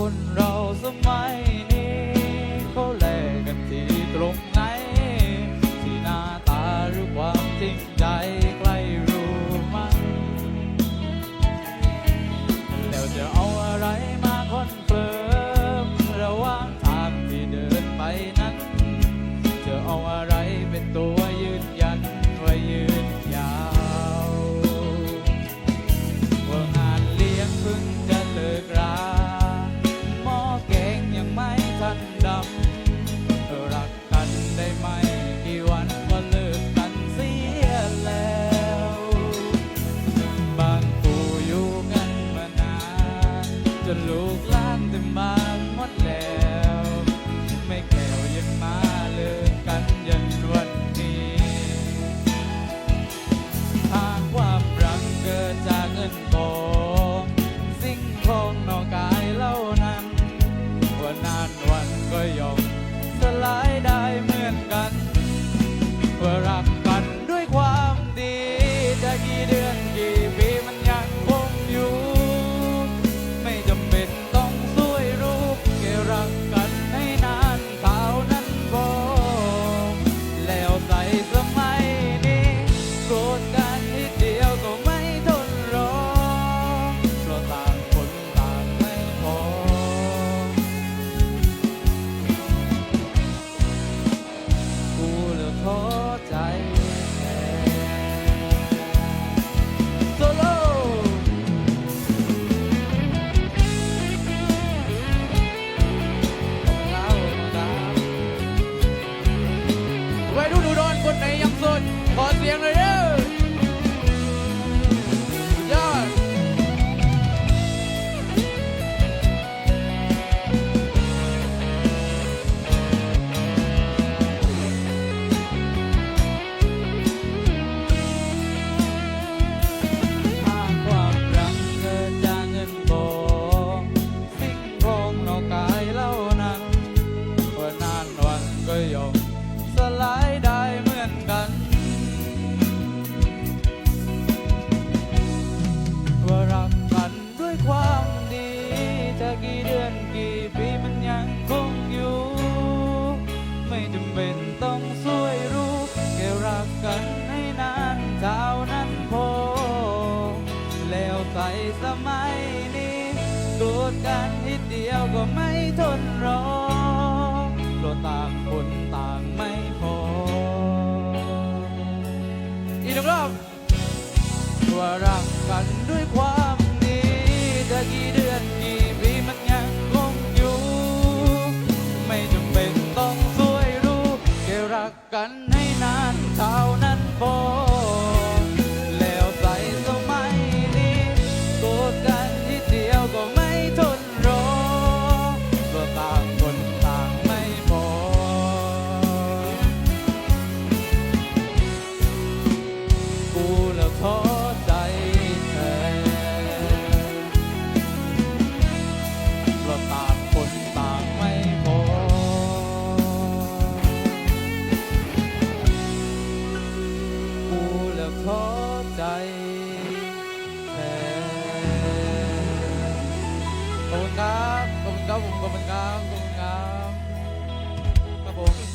คนเราสมัย get it. กันนิดเดียวก็ไม่ทนรอเพราต่างคนต่างไม่พอ อีกรอบตัวรักกันด้วยความดีถ้ากี่เดือนกี่ปีมันยังคงอยู่ ไม่จำเป็นต้องสวยรู้แค่รักกันให้นานเท่านั้นพอ ขอบคุณครับ ขอบคุณครับผมขอบคุณครับ ขอบคุณครับครับผม